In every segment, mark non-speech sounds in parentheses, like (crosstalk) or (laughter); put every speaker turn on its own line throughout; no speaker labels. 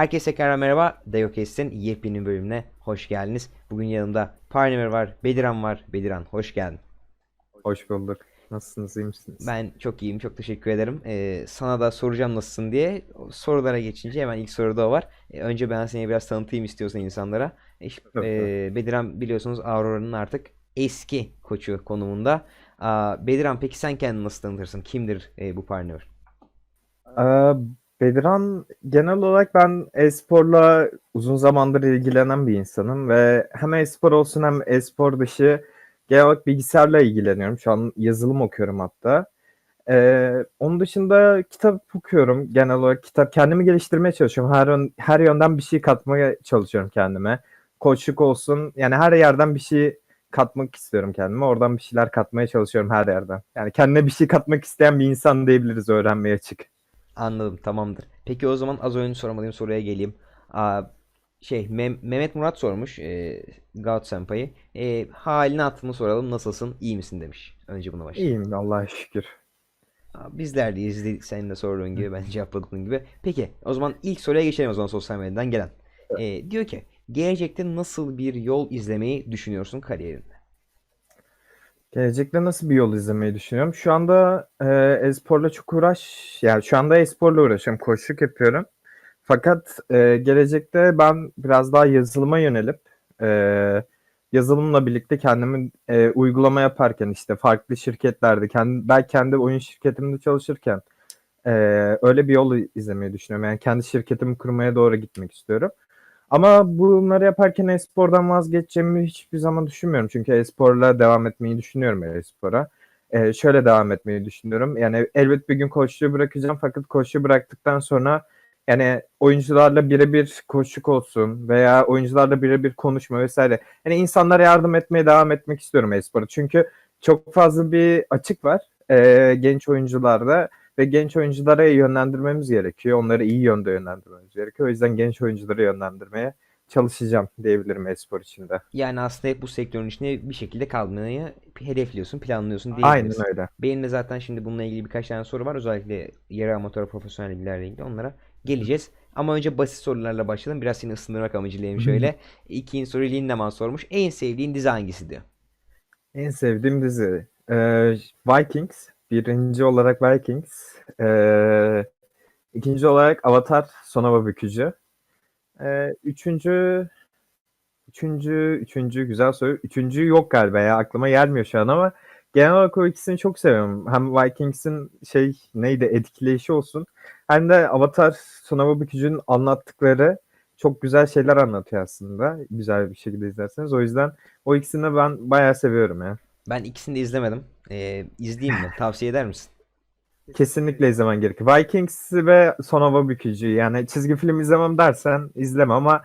Herkese tekrar merhaba. Dayokes'in yepyeni bölümüne hoş geldiniz. Bugün yanımda Pioneer var, Bediran var. Bediran hoş geldin.
Hoş bulduk. Nasılsınız, iyi misiniz?
Ben çok iyiyim, çok teşekkür ederim. Ee, sana da soracağım nasılsın diye. Sorulara geçince hemen ilk soruda o var. Ee, önce ben seni biraz tanıtayım istiyorsan insanlara. E, işte,
Tabii,
e, Bediran biliyorsunuz Aurora'nın artık eski koçu konumunda. Aa, Bediran peki sen kendini nasıl tanıtırsın? Kimdir e, bu Pioneer?
Ee, Bediran, genel olarak ben e-sporla uzun zamandır ilgilenen bir insanım ve hem e-spor olsun hem e-spor dışı genel olarak bilgisayarla ilgileniyorum. Şu an yazılım okuyorum hatta. Ee, onun dışında kitap okuyorum. Genel olarak kitap kendimi geliştirmeye çalışıyorum. Her, yön- her yönden bir şey katmaya çalışıyorum kendime. Koçluk olsun. Yani her yerden bir şey katmak istiyorum kendime. Oradan bir şeyler katmaya çalışıyorum her yerden. Yani kendine bir şey katmak isteyen bir insan diyebiliriz öğrenmeye açık.
Anladım, tamamdır. Peki o zaman az önce sormadığım soruya geleyim. Aa, şey Mem- Mehmet Murat sormuş e, Gaut Senpai'yi. E, halini hatırını soralım. Nasılsın? İyi misin demiş. Önce buna başlayalım.
İyiyim Allah'a şükür.
Aa, Bizler de izledik senin de sorduğun gibi ben cevapladığım gibi. Peki o zaman ilk soruya geçelim o zaman sosyal medyadan gelen. E, diyor ki gelecekte nasıl bir yol izlemeyi düşünüyorsun kariyerinde?
Gelecekte nasıl bir yol izlemeyi düşünüyorum? Şu anda e, e-sporla çok uğraş, yani şu anda e-sporla uğraşıyorum, koçluk yapıyorum. Fakat e, gelecekte ben biraz daha yazılıma yönelip e, yazılımla birlikte kendimi e, uygulama yaparken işte farklı şirketlerde, kendi, belki kendi oyun şirketimde çalışırken e, öyle bir yol izlemeyi düşünüyorum. Yani kendi şirketimi kurmaya doğru gitmek istiyorum. Ama bunları yaparken e-spordan vazgeçeceğimi hiçbir zaman düşünmüyorum. Çünkü e-sporla devam etmeyi düşünüyorum e-spora. Ee, şöyle devam etmeyi düşünüyorum. Yani elbet bir gün koçluğu bırakacağım fakat koçluğu bıraktıktan sonra yani oyuncularla birebir koçluk olsun veya oyuncularla birebir konuşma vesaire. Yani insanlara yardım etmeye devam etmek istiyorum e-spora. Çünkü çok fazla bir açık var e, genç oyuncularda ve genç oyunculara yönlendirmemiz gerekiyor. Onları iyi yönde yönlendirmemiz gerekiyor. O yüzden genç oyuncuları yönlendirmeye çalışacağım diyebilirim e-spor içinde.
Yani aslında hep bu sektörün içinde bir şekilde kalmayı hedefliyorsun, planlıyorsun
Aynen
diyebiliriz.
öyle.
Benim de zaten şimdi bununla ilgili birkaç tane soru var. Özellikle yarı amatör profesyonel liglerle ilgili onlara geleceğiz. Ama önce basit sorularla başlayalım. Biraz seni ısındırmak amacıyla şöyle. İkinci soru Lindemann sormuş. En sevdiğin dizi hangisi diyor.
En sevdiğim dizi ee, Vikings. Birinci olarak Vikings. Ee, ikinci olarak Avatar Son Hava Bükücü. Ee, üçüncü Üçüncü, üçüncü güzel soru. Üçüncü yok galiba ya aklıma gelmiyor şu an ama genel olarak o ikisini çok seviyorum. Hem Vikings'in şey neydi etkileyişi olsun hem de Avatar Sonava Bükücü'nün anlattıkları çok güzel şeyler anlatıyor aslında. Güzel bir şekilde izlerseniz. O yüzden o ikisini ben bayağı seviyorum ya.
Ben ikisini de izlemedim. Ee, izleyeyim mi? Tavsiye eder misin?
Kesinlikle izlemen gerekiyor. Vikings ve Sonava Bükücü yani çizgi film izlemem dersen izleme ama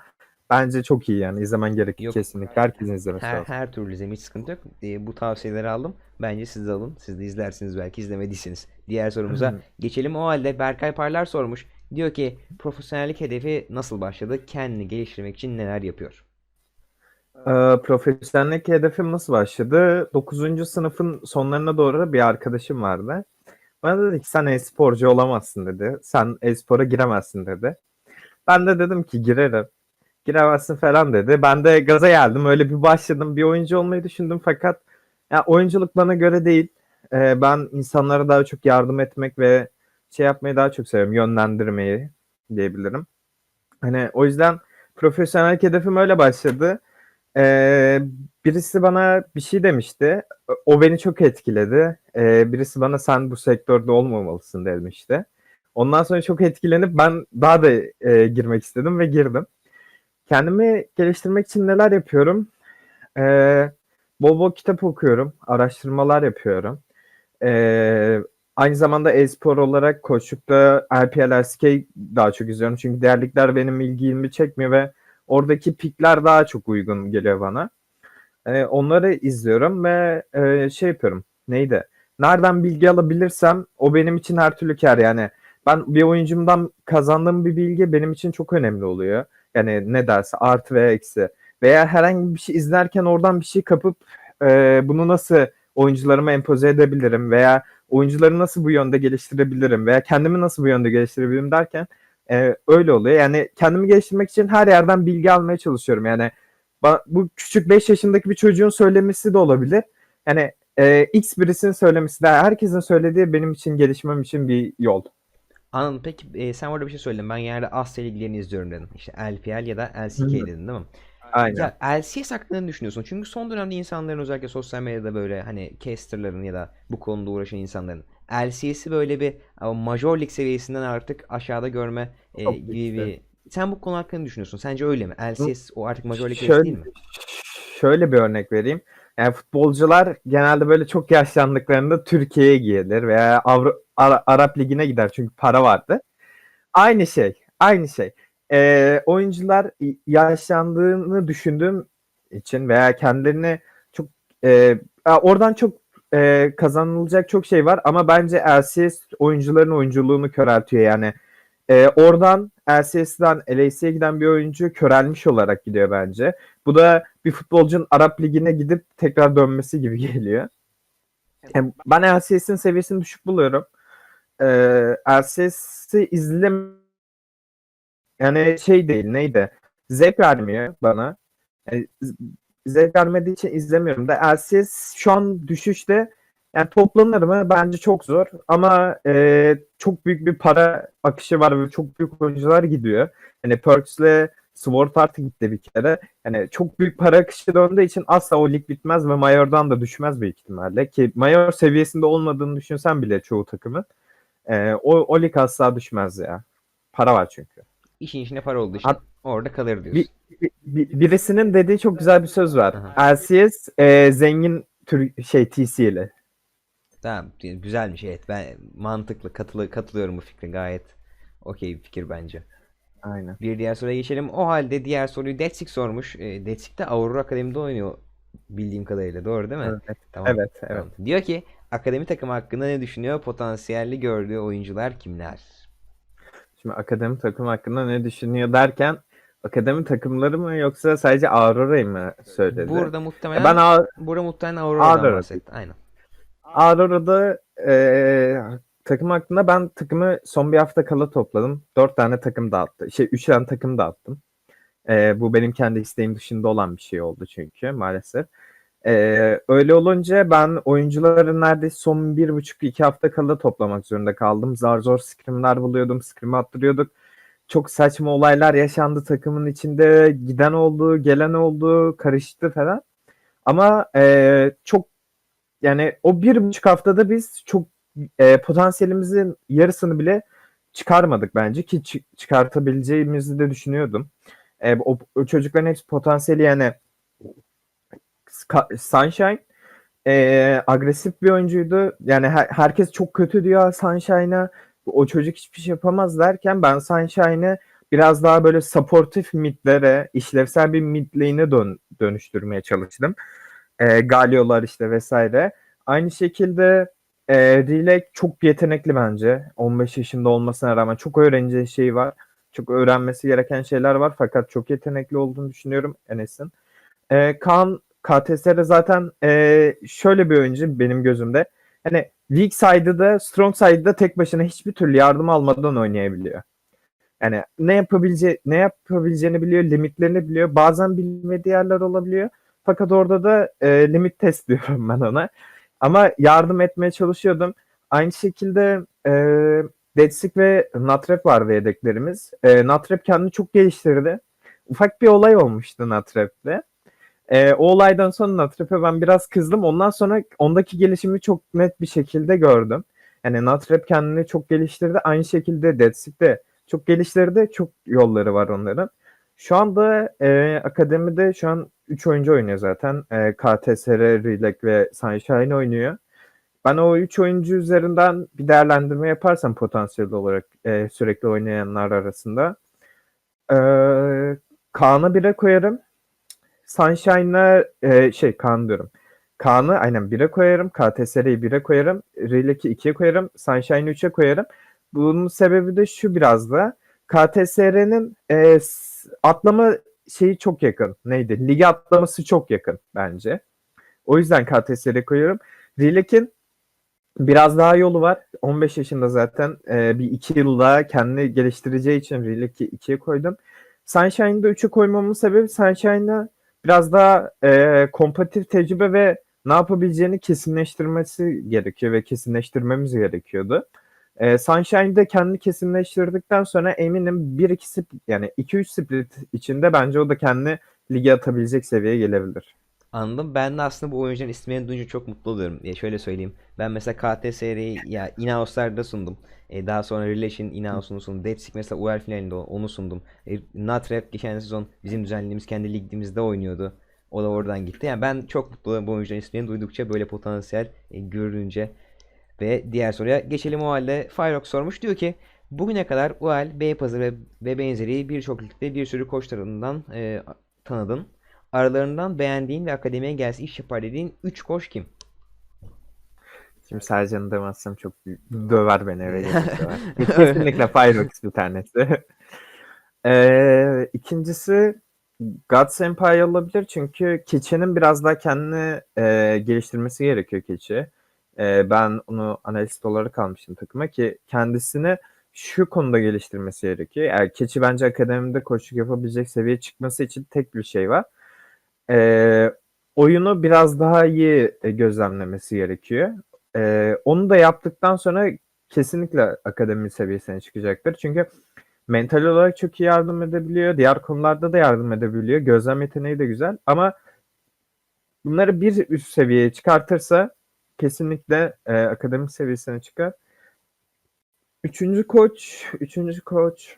bence çok iyi yani izlemen gerekiyor
Yok.
kesinlikle. Herkesin izlemesi
Her,
lazım.
her türlü izleme hiç sıkıntı yok. Ee, bu tavsiyeleri aldım. Bence siz de alın. Siz de izlersiniz belki izlemediyseniz. Diğer sorumuza geçelim. O halde Berkay Parlar sormuş. Diyor ki profesyonellik hedefi nasıl başladı? Kendini geliştirmek için neler yapıyor?
Ee, profesyonellik hedefim nasıl başladı? 9. sınıfın sonlarına doğru bir arkadaşım vardı. Bana dedi ki sen e-sporcu olamazsın dedi. Sen e-spora giremezsin dedi. Ben de dedim ki girerim. Giremezsin falan dedi. Ben de gaza geldim. Öyle bir başladım. Bir oyuncu olmayı düşündüm fakat ya oyunculuk bana göre değil. Ee, ben insanlara daha çok yardım etmek ve şey yapmayı daha çok seviyorum. Yönlendirmeyi diyebilirim. Hani o yüzden profesyonel hedefim öyle başladı. Ee, birisi bana bir şey demişti. O beni çok etkiledi. Ee, birisi bana sen bu sektörde olmamalısın demişti. Ondan sonra çok etkilenip ben daha da e, girmek istedim ve girdim. Kendimi geliştirmek için neler yapıyorum? Ee, bol bol kitap okuyorum, araştırmalar yapıyorum. Ee, aynı zamanda e-spor olarak koçlukta LPL, LCK daha çok izliyorum. Çünkü diğer benim ilgimi çekmiyor ve oradaki pikler daha çok uygun geliyor bana. Ee, onları izliyorum ve e, şey yapıyorum. Neydi? Nereden bilgi alabilirsem o benim için her türlü kar. Yani ben bir oyuncumdan kazandığım bir bilgi benim için çok önemli oluyor. Yani ne derse artı veya eksi. Veya herhangi bir şey izlerken oradan bir şey kapıp e, bunu nasıl oyuncularıma empoze edebilirim veya oyuncuları nasıl bu yönde geliştirebilirim veya kendimi nasıl bu yönde geliştirebilirim derken E, öyle oluyor. Yani kendimi geliştirmek için her yerden bilgi almaya çalışıyorum. Yani bu küçük 5 yaşındaki bir çocuğun söylemesi de olabilir. Yani e, X birisinin söylemesi de herkesin söylediği benim için gelişmem için bir yol.
Anladım. Peki e, sen orada bir şey söyledin. Ben genelde Asya liglerini izliyorum dedin. İşte LPL ya da LCK dedin değil mi?
Aynen.
Ya LCS hakkında ne düşünüyorsun? Çünkü son dönemde insanların özellikle sosyal medyada böyle hani casterların ya da bu konuda uğraşan insanların LCS'i böyle bir Major Lig seviyesinden artık aşağıda görme e, gibi bir... Sen bu konu hakkında ne düşünüyorsun? Sence öyle mi? LCS o artık Major Lig
Şöyle,
değil mi?
şöyle bir örnek vereyim. Yani futbolcular genelde böyle çok yaşlandıklarında Türkiye'ye gelir veya Avru- Ara- Arap Ligi'ne gider çünkü para vardı. Aynı şey, aynı şey. Ee, oyuncular yaşlandığını düşündüğüm için veya kendilerini çok e, oradan çok e, kazanılacak çok şey var ama bence LCS oyuncuların oyunculuğunu köreltiyor yani. E, oradan LCS'den LAC'ye giden bir oyuncu körelmiş olarak gidiyor bence. Bu da bir futbolcunun Arap Ligi'ne gidip tekrar dönmesi gibi (laughs) geliyor. Yani ben LCS'in seviyesini düşük buluyorum. Ee, LCS'i izlem yani şey değil neydi? Zevk vermiyor bana. Yani z- zevk vermediği için izlemiyorum da LCS şu an düşüşte yani toplanır mı? Bence çok zor. Ama e, çok büyük bir para akışı var ve çok büyük oyuncular gidiyor. Hani Perks'le Sword Art gitti bir kere. Yani çok büyük para akışı döndüğü için asla o lig bitmez ve Mayor'dan da düşmez büyük ihtimalle. Ki Mayor seviyesinde olmadığını düşünsen bile çoğu takımın. e, o, o lig asla düşmez ya. Para var çünkü.
İşin içine para olduğu için orada kalır diyorsun.
Bir, bir- birisinin dediği çok güzel bir söz var.
Aha.
LCS e, zengin tür şey TC'li.
Tamam, güzelmiş evet. Ben mantıklı katılı katılıyorum bu fikre. Gayet okey bir fikir bence.
Aynen.
Bir diğer soruya geçelim. O halde diğer soruyu Detsik sormuş. E, Detsik de Aurora Akademi'de oynuyor bildiğim kadarıyla. Doğru değil mi?
Evet.
Tamam.
Evet, evet.
Tamam. Diyor ki akademi takımı hakkında ne düşünüyor? Potansiyelli gördüğü oyuncular kimler?
Şimdi akademi takım hakkında ne düşünüyor derken akademi takımları mı yoksa sadece Aurora'yı mı söyledi?
Burada muhtemelen
ben A-
burada muhtemelen Aurora'dan
Aurora.
bahsetti. Aynen.
Aurora'da e, takım hakkında ben takımı son bir hafta kala topladım. Dört tane takım dağıttı. Şey üç tane takım dağıttım. E, bu benim kendi isteğim dışında olan bir şey oldu çünkü maalesef. E, öyle olunca ben oyuncuları neredeyse son bir buçuk iki hafta kala toplamak zorunda kaldım. Zar zor scrimler buluyordum, scrim attırıyorduk. Çok saçma olaylar yaşandı takımın içinde. Giden oldu, gelen oldu, karıştı falan. Ama e, çok yani o bir buçuk haftada biz çok e, potansiyelimizin yarısını bile çıkarmadık bence ki çı- çıkartabileceğimizi de düşünüyordum. E, o, o çocukların hepsi potansiyeli yani Sunshine e, agresif bir oyuncuydu. Yani her- herkes çok kötü diyor Sunshine'a. O çocuk hiçbir şey yapamaz derken ben Sunshine'ı biraz daha böyle supportif midlere, işlevsel bir mid lane'e dön- dönüştürmeye çalıştım. E, Galio'lar işte vesaire. Aynı şekilde e, Rilek çok yetenekli bence. 15 yaşında olmasına rağmen çok öğreneceği şey var. Çok öğrenmesi gereken şeyler var fakat çok yetenekli olduğunu düşünüyorum Enes'in. E, Kaan KTS'de zaten e, şöyle bir oyuncu benim gözümde. Hani weak side'ı da strong side'ı da tek başına hiçbir türlü yardım almadan oynayabiliyor. Yani ne yapabilece ne yapabileceğini biliyor, limitlerini biliyor. Bazen bilmediği yerler olabiliyor. Fakat orada da e, limit test (laughs) diyorum ben ona. Ama yardım etmeye çalışıyordum. Aynı şekilde e, Dedsik ve Natrep vardı yedeklerimiz. E, Natrep kendini çok geliştirdi. Ufak bir olay olmuştu Natrep'te. E, o olaydan sonra Natrep'e ben biraz kızdım. Ondan sonra ondaki gelişimi çok net bir şekilde gördüm. Yani Natrep kendini çok geliştirdi. Aynı şekilde Dedsik de çok geliştirdi. Çok yolları var onların. Şu anda e, akademide şu an 3 oyuncu oynuyor zaten. E, KTSR, Rilek ve Sunshine oynuyor. Ben o 3 oyuncu üzerinden bir değerlendirme yaparsam potansiyel olarak e, sürekli oynayanlar arasında. E, Kaan'ı 1'e koyarım. Sunshine'la e, şey Kaan diyorum. Kaan'ı aynen 1'e koyarım. KTSR'yi 1'e koyarım. Rilek'i 2'ye koyarım. Sunshine'ı 3'e koyarım. Bunun sebebi de şu biraz da. KTSR'nin e, atlama şeyi çok yakın. Neydi? Ligi atlaması çok yakın bence. O yüzden KTSR'ye koyuyorum. Rilek'in Biraz daha yolu var. 15 yaşında zaten e, bir iki yılda kendini geliştireceği için Relic'i 2'ye koydum. Sunshine'da 3'e koymamın sebebi Sunshine'da biraz daha e, kompetitif tecrübe ve ne yapabileceğini kesinleştirmesi gerekiyor ve kesinleştirmemiz gerekiyordu. E, Sunshine'da kendini kesinleştirdikten sonra eminim 1-2 split yani 2-3 split içinde bence o da kendini lige atabilecek seviyeye gelebilir.
Anladım. Ben de aslında bu oyuncuların isimlerini duyunca çok mutlu oluyorum. E, şöyle söyleyeyim. Ben mesela KTSR'yi ya Inaos'larda sundum. E, daha sonra Relation Inaos'unu sundum. Deadsig mesela UEL finalinde onu sundum. E, Natrep geçen sezon bizim düzenlediğimiz kendi ligimizde oynuyordu. O da oradan gitti. Yani ben çok mutlu oluyorum bu oyuncuların isimlerini duydukça böyle potansiyel e, görünce. Ve diğer soruya geçelim o halde. Fyrox sormuş. Diyor ki bugüne kadar UEL, Beypazarı ve, ve benzeri birçok ligde bir sürü koç tarafından e, tanıdın. Aralarından beğendiğin ve akademiye gelse iş yapar dediğin 3 koç kim?
Şimdi Sercan'ı demezsem çok döver beni eve. (laughs) Kesinlikle Pyrox bir tanesi. (laughs) Ee, ikincisi Gods Empire olabilir çünkü Keçi'nin biraz daha kendini e, geliştirmesi gerekiyor Keçi. E, ben onu analist olarak almıştım takıma ki kendisini şu konuda geliştirmesi gerekiyor. Yani Keçi bence akademide koçluk yapabilecek seviyeye çıkması için tek bir şey var. E, oyunu biraz daha iyi e, gözlemlemesi gerekiyor. E, onu da yaptıktan sonra kesinlikle akademi seviyesine çıkacaktır. Çünkü mental olarak çok iyi yardım edebiliyor. Diğer konularda da yardım edebiliyor. Gözlem yeteneği de güzel. Ama bunları bir üst seviyeye çıkartırsa kesinlikle e, akademik seviyesine çıkar. Üçüncü koç, üçüncü koç.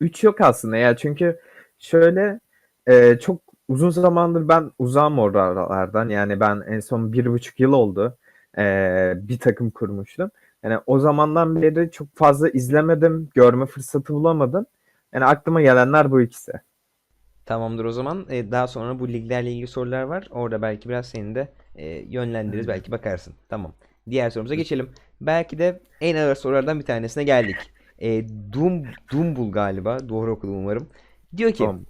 Üç yok aslında ya çünkü şöyle e, çok uzun zamandır ben uzağım oralardan. Yani ben en son bir buçuk yıl oldu e, bir takım kurmuştum. Yani o zamandan beri çok fazla izlemedim, görme fırsatı bulamadım. Yani aklıma gelenler bu ikisi.
Tamamdır o zaman. E, daha sonra bu liglerle ilgili sorular var. Orada belki biraz seni de e, yönlendiririz. Belki bakarsın. Tamam. Diğer sorumuza geçelim. Belki de en ağır sorulardan bir tanesine geldik. E, Dum, Dumbul galiba. Doğru okudum umarım. Diyor ki
Tamam.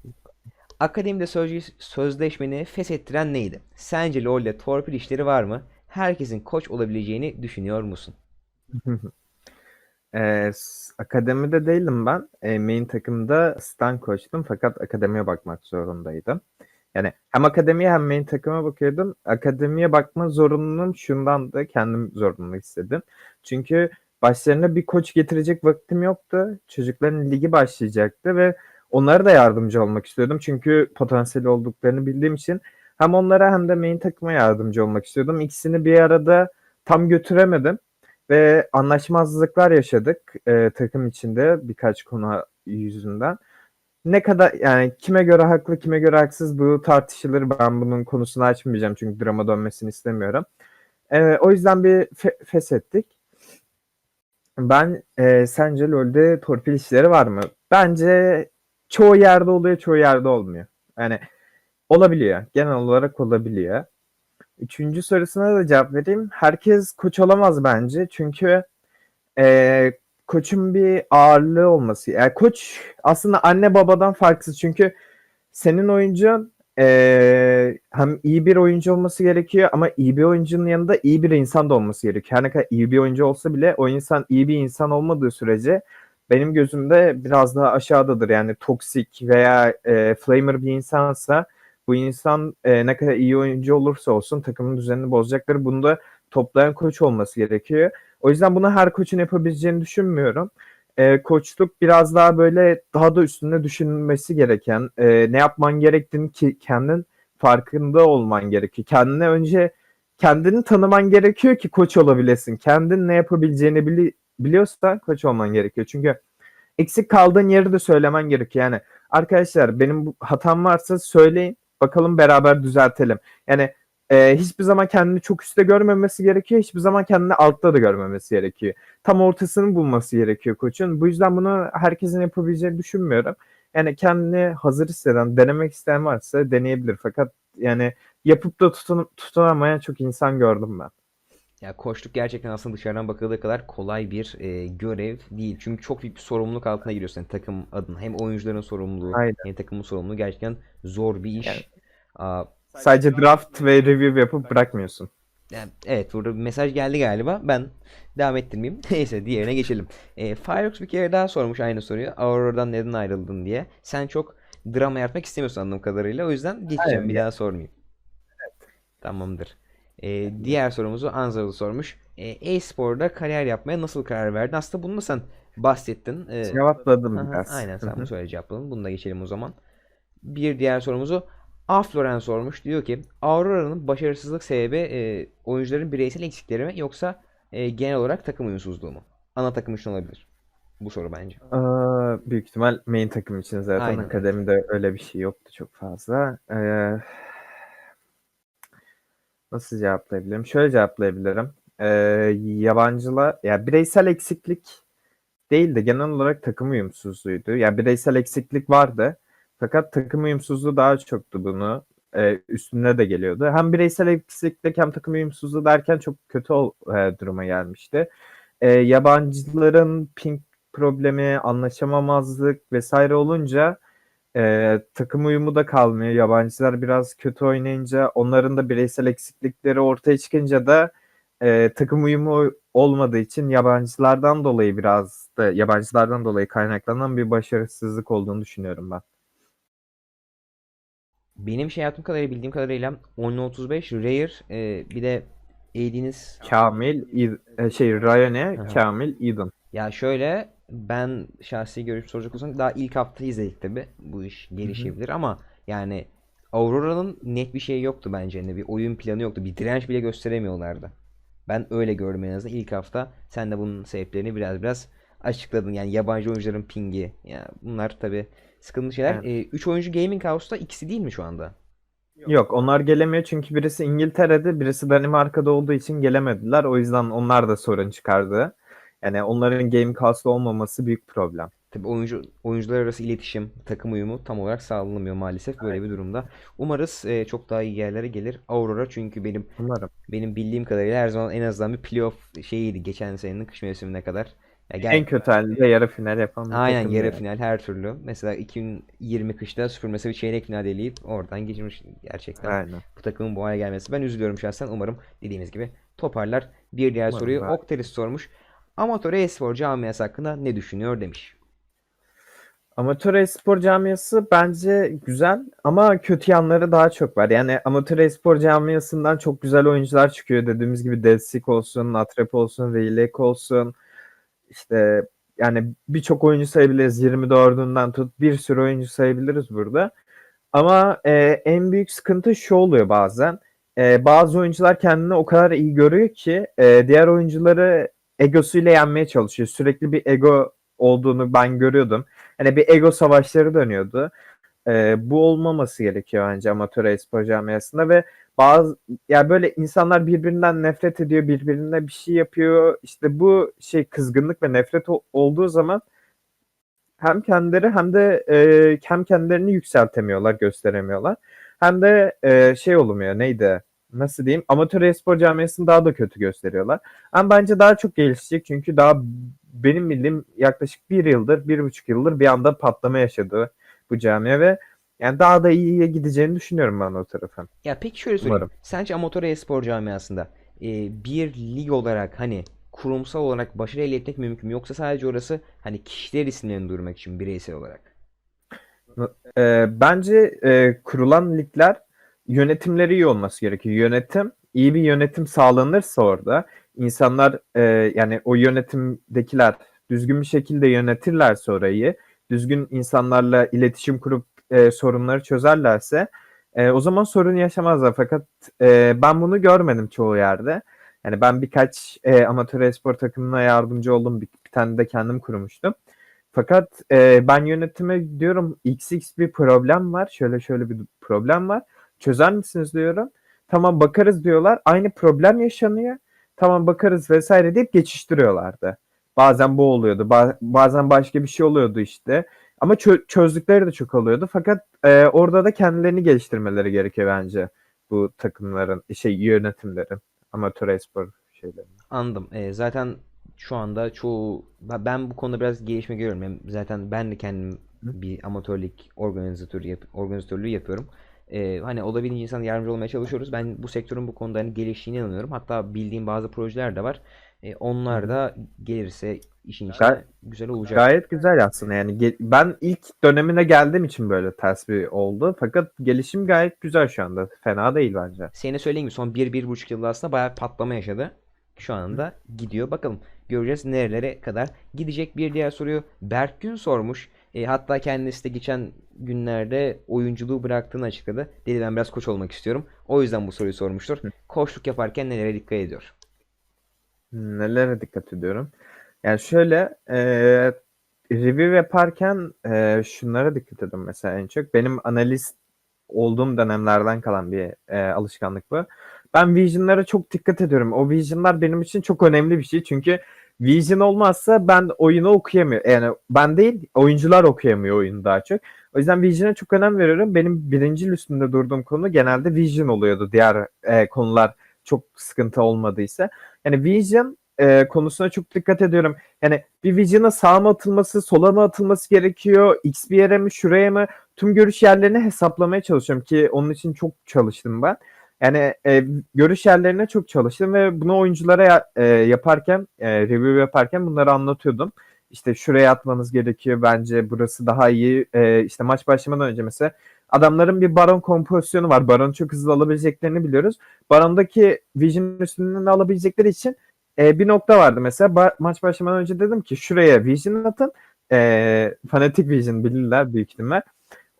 Akademide sözleş- sözleşmeni feshettiren neydi? Sence LoL'de torpil işleri var mı? Herkesin koç olabileceğini düşünüyor musun? (laughs)
S- akademide değilim ben. Ee, main takımda stan koçtum fakat akademiye bakmak zorundaydım. Yani hem akademiye hem main takıma bakıyordum. Akademiye bakma zorunluluğum şundan da kendim zorunlu istedim. Çünkü başlarına bir koç getirecek vaktim yoktu. Çocukların ligi başlayacaktı ve onlara da yardımcı olmak istiyordum. Çünkü potansiyeli olduklarını bildiğim için hem onlara hem de main takıma yardımcı olmak istiyordum. İkisini bir arada tam götüremedim ve anlaşmazlıklar yaşadık e, takım içinde birkaç konu yüzünden. Ne kadar yani kime göre haklı kime göre haksız bu tartışılır. Ben bunun konusunu açmayacağım çünkü drama dönmesini istemiyorum. E, o yüzden bir fe- feshettik. Ben e, sence LoL'de torpil işleri var mı? Bence çoğu yerde oluyor, çoğu yerde olmuyor. Yani olabiliyor. Genel olarak olabiliyor. Üçüncü sorusuna da cevap vereyim. Herkes koç olamaz bence. Çünkü e, koçun bir ağırlığı olması. Yani koç aslında anne babadan farksız. Çünkü senin oyuncun e, hem iyi bir oyuncu olması gerekiyor ama iyi bir oyuncunun yanında iyi bir insan da olması gerekiyor. Her ne kadar iyi bir oyuncu olsa bile o insan iyi bir insan olmadığı sürece benim gözümde biraz daha aşağıdadır. Yani toksik veya e, flamer bir insansa bu insan e, ne kadar iyi oyuncu olursa olsun takımın düzenini bozacaktır. Bunda toplayan koç olması gerekiyor. O yüzden bunu her koçun yapabileceğini düşünmüyorum. E, koçluk biraz daha böyle daha da üstünde düşünmesi gereken, e, ne yapman gerektiğini ki kendin farkında olman gerekiyor. Kendine önce kendini tanıman gerekiyor ki koç olabilesin. Kendin ne yapabileceğini bili biliyorsa koç olman gerekiyor. Çünkü eksik kaldığın yeri de söylemen gerekiyor. Yani arkadaşlar benim bu hatam varsa söyleyin. Bakalım beraber düzeltelim. Yani e, hiçbir zaman kendini çok üstte görmemesi gerekiyor. Hiçbir zaman kendini altta da görmemesi gerekiyor. Tam ortasını bulması gerekiyor koçun. Bu yüzden bunu herkesin yapabileceğini düşünmüyorum. Yani kendini hazır hisseden, denemek isteyen varsa deneyebilir. Fakat yani yapıp da tutun, tutunamayan çok insan gördüm ben.
Ya koçluk gerçekten aslında dışarıdan bakıldığı kadar kolay bir e, görev değil. Çünkü çok büyük bir sorumluluk altına giriyorsun takım adına. Hem oyuncuların sorumluluğu
Aynen.
hem takımın sorumluluğu gerçekten zor bir iş.
Yani-
Aa,
Sadece draft ve review yapıp bırakmıyorsun.
Yani, evet burada bir mesaj geldi galiba. Ben devam ettirmeyeyim. (laughs) Neyse diğerine geçelim. E, Firefox bir kere daha sormuş aynı soruyu. Aurora'dan neden ayrıldın diye. Sen çok drama yaratmak istemiyorsun anladığım kadarıyla. O yüzden geçeceğim.
Aynen.
Bir daha sormayayım. Tamamdır. E, diğer sorumuzu Anzalı sormuş. E, e-sporda kariyer yapmaya nasıl karar verdin? Aslında bunu da sen bahsettin. E,
Cevapladım
Aha,
biraz.
Aynen sen
Hı hı.
bu söyle cevapladın. Bunu da geçelim o zaman. Bir diğer sorumuzu Afloren sormuş. Diyor ki Aurora'nın başarısızlık sebebi e, oyuncuların bireysel eksikleri mi yoksa e, genel olarak takım uyumsuzluğu mu? Ana takım için olabilir. Bu soru bence.
Aa, büyük ihtimal main takım için zaten
Aynen.
akademide öyle bir şey yoktu çok fazla. Ee, nasıl cevaplayabilirim? Şöyle cevaplayabilirim. Ee, yabancılar, ya bireysel eksiklik değil de genel olarak takım uyumsuzluğuydu. Ya bireysel eksiklik vardı. Fakat takım uyumsuzluğu daha çoktu bunu. Ee, üstüne de geliyordu. Hem bireysel eksiklik hem takım uyumsuzluğu derken çok kötü ol- e, duruma gelmişti. Ee, yabancıların ping problemi, anlaşamamazlık vesaire olunca e, takım uyumu da kalmıyor. Yabancılar biraz kötü oynayınca onların da bireysel eksiklikleri ortaya çıkınca da e, takım uyumu olmadığı için yabancılardan dolayı biraz da yabancılardan dolayı kaynaklanan bir başarısızlık olduğunu düşünüyorum ben.
Benim şey yaptığım kadarıyla bildiğim kadarıyla 10.35 Rare e, bir de AD'niz
Kamil, İd- şey Rayane,
Aha.
Kamil, Eden.
Ya şöyle ben şahsi görüş soracak olsam daha ilk hafta izledik tabi. Bu iş gelişebilir ama yani Aurora'nın net bir şey yoktu bence. Ne bir oyun planı yoktu. Bir direnç bile gösteremiyorlardı. Ben öyle gördüm en azından ilk hafta. Sen de bunun sebeplerini biraz biraz açıkladın. Yani yabancı oyuncuların pingi. Ya bunlar tabi sıkıntı şeyler.
Evet.
3 oyuncu Gaming House'da ikisi değil mi şu anda?
Yok onlar gelemiyor çünkü birisi İngiltere'de birisi Danimarka'da olduğu için gelemediler. O yüzden onlar da sorun çıkardı. Yani onların game cast'ı olmaması büyük problem.
Tabii oyuncu oyuncular arası iletişim, takım uyumu tam olarak sağlanamıyor maalesef böyle bir durumda. Umarız e, çok daha iyi yerlere gelir Aurora çünkü benim
Umarım.
benim bildiğim kadarıyla her zaman en azından bir playoff şeyiydi geçen senenin kış mevsimine kadar. Ya gel-
En kötü halde yarı final yapan
Aynen yarı
yani.
final her türlü. Mesela 2020 kışta mesela bir çeyrek final eleyip oradan geçmiş gerçekten.
Aynen.
Bu takımın bu hale gelmesi. Ben üzülüyorum şahsen. Umarım dediğimiz gibi toparlar. Bir diğer
Umarım
soruyu
daha-
Okteris sormuş. Amatör e-spor camiası hakkında ne düşünüyor demiş.
Amatör espor camiası bence güzel ama kötü yanları daha çok var. Yani amatör espor camiasından çok güzel oyuncular çıkıyor. Dediğimiz gibi Delsik olsun, Natrep olsun, Veilek olsun. İşte yani birçok oyuncu sayabiliriz. 24'ünden tut bir sürü oyuncu sayabiliriz burada. Ama e, en büyük sıkıntı şu oluyor bazen. E, bazı oyuncular kendini o kadar iyi görüyor ki e, diğer oyuncuları egosuyla yenmeye çalışıyor. Sürekli bir ego olduğunu ben görüyordum. Hani bir ego savaşları dönüyordu. E, bu olmaması gerekiyor bence amatör e-spor camiasında ve bazı ya böyle insanlar birbirinden nefret ediyor, birbirine bir şey yapıyor. İşte bu şey kızgınlık ve nefret o- olduğu zaman hem kendileri hem de e, hem kendilerini yükseltemiyorlar, gösteremiyorlar. Hem de e, şey olmuyor neydi? Nasıl diyeyim? Amatör e-spor camiasını daha da kötü gösteriyorlar. Ama bence daha çok gelişecek çünkü daha benim bildiğim yaklaşık bir yıldır, bir buçuk yıldır bir anda patlama yaşadı bu camia ve yani daha da iyiye gideceğini düşünüyorum ben o tarafa.
Ya peki şöyle.
Umarım.
Sence amatör e-spor camiasında e, bir lig olarak hani kurumsal olarak başarı elde etmek mümkün mü? Yoksa sadece orası hani kişiler isimlerini duyurmak için bireysel olarak?
Ee, bence e, kurulan ligler yönetimleri iyi olması gerekiyor. Yönetim, iyi bir yönetim sağlanırsa orada insanlar e, yani o yönetimdekiler düzgün bir şekilde yönetirlerse orayı, düzgün insanlarla iletişim kurup e, sorunları çözerlerse e, o zaman sorun yaşamazlar. Fakat e, ben bunu görmedim çoğu yerde. Yani ben birkaç e, amatör espor takımına yardımcı oldum. Bir, bir tane de kendim kurmuştum. Fakat e, ben yönetime diyorum XX bir problem var. Şöyle şöyle bir problem var. Çözer misiniz diyorum. Tamam bakarız diyorlar. Aynı problem yaşanıyor. Tamam bakarız vesaire deyip geçiştiriyorlardı. Bazen bu oluyordu. ba- bazen başka bir şey oluyordu işte. Ama çö- çözdükleri de çok oluyordu. Fakat e, orada da kendilerini geliştirmeleri gerekiyor bence. Bu takımların, şey yönetimlerin, amatör espor şeyleri.
Anladım. E, zaten şu anda çoğu ben bu konuda biraz gelişme görüyorum. Hem zaten ben de kendim bir amatörlük organizatörü yap, organizatörlüğü yapıyorum. Ee, hani olabildiğince insana yardımcı olmaya çalışıyoruz. Ben bu sektörün bu konuda hani geliştiğine inanıyorum. Hatta bildiğim bazı projeler de var. Ee, onlar da gelirse işin içine
Gay-
güzel olacak.
Gayet güzel aslında yani ben ilk dönemine geldiğim için böyle ters bir oldu. Fakat gelişim gayet güzel şu anda. Fena değil bence.
Senin söylediğin gibi son 1-1,5 yılda aslında bayağı patlama yaşadı. Şu anda gidiyor. Bakalım göreceğiz nerelere kadar gidecek. Bir diğer soruyu Berk Gün sormuş. E, hatta kendisi de geçen günlerde oyunculuğu bıraktığını açıkladı. Dedi ben biraz koç olmak istiyorum. O yüzden bu soruyu sormuştur. Koçluk yaparken nelere dikkat ediyor?
Nelere dikkat ediyorum? Yani şöyle e, review yaparken e, şunlara dikkat ediyorum mesela en çok. Benim analist olduğum dönemlerden kalan bir e, alışkanlık bu. Ben vision'lara çok dikkat ediyorum. O vision'lar benim için çok önemli bir şey. Çünkü vision olmazsa ben oyunu okuyamıyorum. Yani ben değil, oyuncular okuyamıyor oyunu daha çok. O yüzden vision'a çok önem veriyorum. Benim birinci üstünde durduğum konu genelde vision oluyordu. Diğer e, konular çok sıkıntı olmadıysa. Yani vision e, konusuna çok dikkat ediyorum. Yani bir vision'a sağa mı atılması, sola mı atılması gerekiyor? X bir yere mi, şuraya mı? Tüm görüş yerlerini hesaplamaya çalışıyorum ki onun için çok çalıştım ben. Yani e, görüş yerlerine çok çalıştım ve bunu oyunculara ya- e, yaparken, e, review yaparken bunları anlatıyordum. İşte şuraya atmanız gerekiyor bence burası daha iyi. E, işte maç başlamadan önce mesela adamların bir baron kompozisyonu var. Baron çok hızlı alabileceklerini biliyoruz. Baron'daki vision üstünden alabilecekleri için e, bir nokta vardı mesela Ba- maç başlamadan önce dedim ki şuraya vision atın. E, fanatik vision bilirler büyük ihtimal.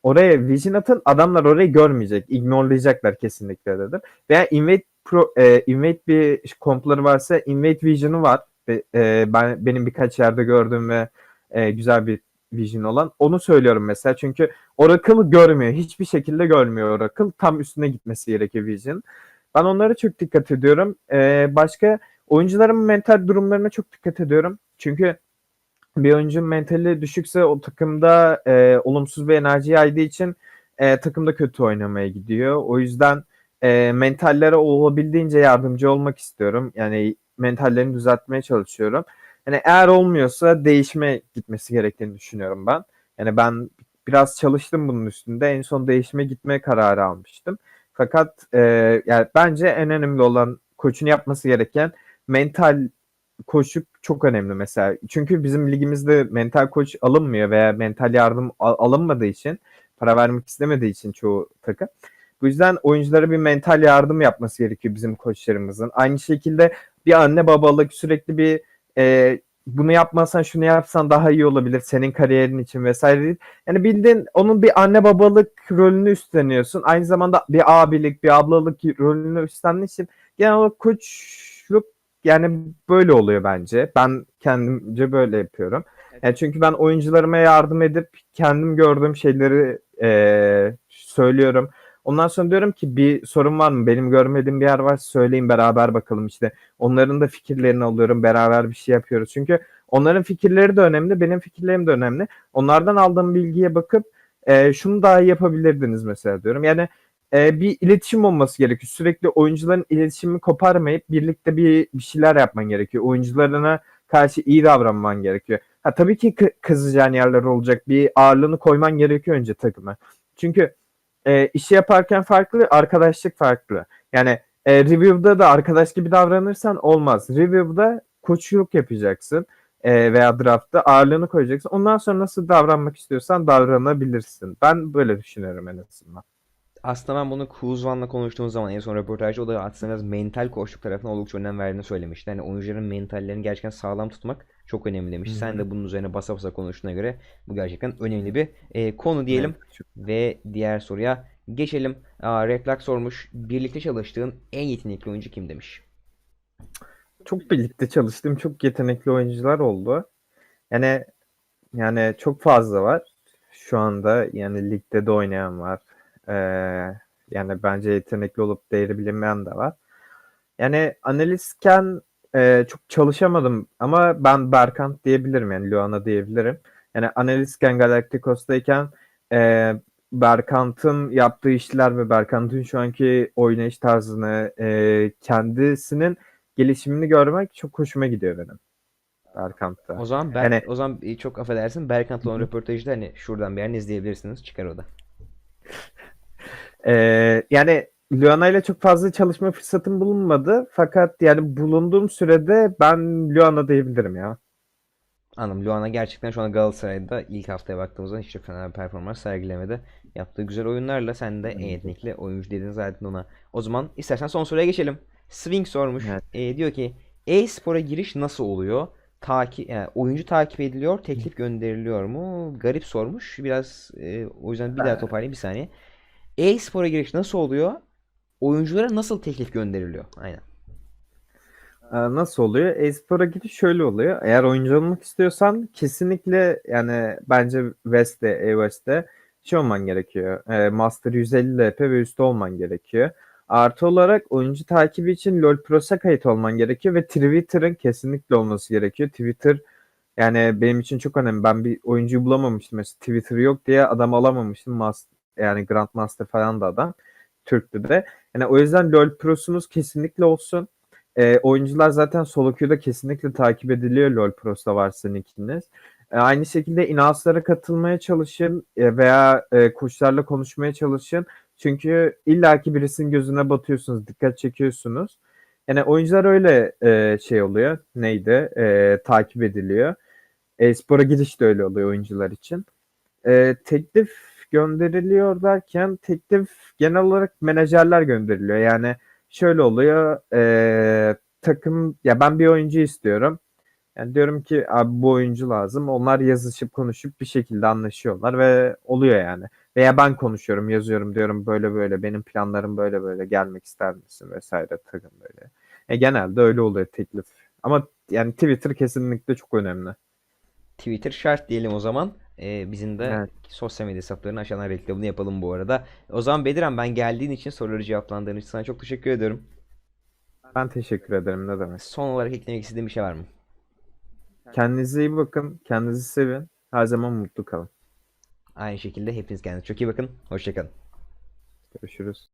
Oraya vision atın adamlar orayı görmeyecek. ignorelayacaklar kesinlikle dedim. Veya invade pro, e, invade bir kompları varsa invade vision'u var. E, ben benim birkaç yerde gördüğüm ve e, güzel bir vision olan. Onu söylüyorum mesela çünkü Oracle görmüyor. Hiçbir şekilde görmüyor Oracle. Tam üstüne gitmesi gerekiyor Vision. Ben onlara çok dikkat ediyorum. Ee, başka oyuncuların mental durumlarına çok dikkat ediyorum. Çünkü bir oyuncunun mentali düşükse o takımda e, olumsuz bir enerji yaydığı için e, takımda kötü oynamaya gidiyor. O yüzden e, mentallere olabildiğince yardımcı olmak istiyorum. Yani mentallerini düzeltmeye çalışıyorum. Yani eğer olmuyorsa değişime gitmesi gerektiğini düşünüyorum ben. Yani ben biraz çalıştım bunun üstünde. En son değişime gitme kararı almıştım. Fakat e, yani bence en önemli olan koçun yapması gereken mental koçluk çok önemli mesela. Çünkü bizim ligimizde mental koç alınmıyor veya mental yardım al- alınmadığı için para vermek istemediği için çoğu takım. Bu yüzden oyunculara bir mental yardım yapması gerekiyor bizim koçlarımızın. Aynı şekilde bir anne babalık sürekli bir e, bunu yapmazsan şunu yapsan daha iyi olabilir senin kariyerin için vesaire değil. Yani bildiğin onun bir anne babalık rolünü üstleniyorsun. Aynı zamanda bir abilik, bir ablalık rolünü üstlendiğin için genel olarak koçluk yani böyle oluyor bence. Ben kendimce böyle yapıyorum. Yani çünkü ben oyuncularıma yardım edip kendim gördüğüm şeyleri eee, söylüyorum. Ondan sonra diyorum ki bir sorun var mı? Benim görmediğim bir yer varsa söyleyin beraber bakalım işte. Onların da fikirlerini alıyorum. Beraber bir şey yapıyoruz. Çünkü onların fikirleri de önemli. Benim fikirlerim de önemli. Onlardan aldığım bilgiye bakıp e, şunu daha iyi yapabilirdiniz mesela diyorum. Yani e, bir iletişim olması gerekiyor. Sürekli oyuncuların iletişimini koparmayıp birlikte bir, bir şeyler yapman gerekiyor. Oyuncularına karşı iyi davranman gerekiyor. Ha, tabii ki kı- kızacağın yerler olacak. Bir ağırlığını koyman gerekiyor önce takıma. Çünkü e, işi yaparken farklı, arkadaşlık farklı. Yani e, review'da da arkadaş gibi davranırsan olmaz. Review'da koçluk yapacaksın e, veya draft'ta ağırlığını koyacaksın. Ondan sonra nasıl davranmak istiyorsan davranabilirsin. Ben böyle düşünüyorum en azından.
Aslında ben bunu Kuzvan'la konuştuğumuz zaman en son röportajda o da aslında biraz mental koçluk tarafına oldukça önem verdiğini söylemişti. Yani oyuncuların mentallerini gerçekten sağlam tutmak çok önemli demiş.
Hı
Sen de bunun üzerine basa basa konuştuğuna göre bu gerçekten önemli bir e, konu diyelim.
Evet,
Ve diğer soruya geçelim. Aa, Reflak sormuş. Birlikte çalıştığın en yetenekli oyuncu kim demiş.
çok birlikte çalıştığım çok yetenekli oyuncular oldu. Yani yani çok fazla var. Şu anda yani ligde de oynayan var. Ee, yani bence yetenekli olup değeri bilinmeyen de var. Yani analistken e, çok çalışamadım ama ben Berkant diyebilirim yani Luana diyebilirim. Yani analistken Galacticos'tayken e, Berkant'ın yaptığı işler ve Berkant'ın şu anki oynayış tarzını e, kendisinin gelişimini görmek çok hoşuma gidiyor benim. Berkant'ta.
O zaman Berk,
Yani-
o zaman e, çok affedersin Berkant'la olan röportajı da hani şuradan bir yerden izleyebilirsiniz. Çıkar o da.
Ee, yani Luana ile çok fazla çalışma fırsatım bulunmadı. Fakat yani bulunduğum sürede ben Luana diyebilirim ya.
Anladım. Luana gerçekten şu an Galatasaray'da ilk haftaya baktığımızda hiç de fena bir performans sergilemedi. Yaptığı güzel oyunlarla sen de en yetenekli oyuncu dedin zaten ona. O zaman istersen son soruya geçelim. Swing sormuş.
Evet.
Ee, diyor ki e-spora giriş nasıl oluyor? Takip, yani oyuncu takip ediliyor, teklif gönderiliyor mu? Garip sormuş. Biraz e, o yüzden bir daha toparlayayım bir saniye. E-spora giriş nasıl oluyor? Oyunculara nasıl teklif gönderiliyor? Aynen.
Ee, Nasıl oluyor? E-spora giriş şöyle oluyor. Eğer oyuncu olmak istiyorsan kesinlikle yani bence West'te, E-West'te şey olman gerekiyor. Ee, Master 150 LP ve üstü olman gerekiyor. Artı olarak oyuncu takibi için LoL Pro'sa kayıt olman gerekiyor ve Twitter'ın kesinlikle olması gerekiyor. Twitter yani benim için çok önemli. Ben bir oyuncuyu bulamamıştım. Mesela Twitter yok diye adam alamamıştım. Mas- yani Grandmaster falan da adam. Türk'tü de. Yani o yüzden LoL Pro'sunuz kesinlikle olsun. E, oyuncular zaten solo queue'da kesinlikle takip ediliyor LoL Pro'sta varsa nickiniz. E, aynı şekilde inaslara katılmaya çalışın e, veya e, koçlarla konuşmaya çalışın. Çünkü illaki birisinin gözüne batıyorsunuz, dikkat çekiyorsunuz. Yani oyuncular öyle e, şey oluyor. Neydi? E, takip ediliyor. E-spora giriş de öyle oluyor oyuncular için. E, teklif gönderiliyor derken teklif genel olarak menajerler gönderiliyor. Yani şöyle oluyor. eee, takım ya ben bir oyuncu istiyorum. Yani diyorum ki abi bu oyuncu lazım. Onlar yazışıp konuşup bir şekilde anlaşıyorlar ve oluyor yani. Veya ben konuşuyorum, yazıyorum diyorum böyle böyle benim planlarım böyle böyle gelmek ister misin vesaire takım böyle. E, genelde öyle oluyor teklif. Ama yani Twitter kesinlikle çok önemli.
Twitter şart diyelim o zaman. Ee, bizim de
Evet.
sosyal medya hesaplarını aşağıdan reklamını yapalım bu arada. O zaman Bediran ben geldiğin için soruları cevaplandığın için sana çok teşekkür ediyorum.
Ben teşekkür ederim ne demek.
Son olarak eklemek istediğin bir şey var mı?
Kendinize iyi bakın, kendinizi sevin. Her zaman mutlu kalın.
Aynı şekilde hepiniz kendinize çok iyi bakın. Hoşçakalın.
Görüşürüz.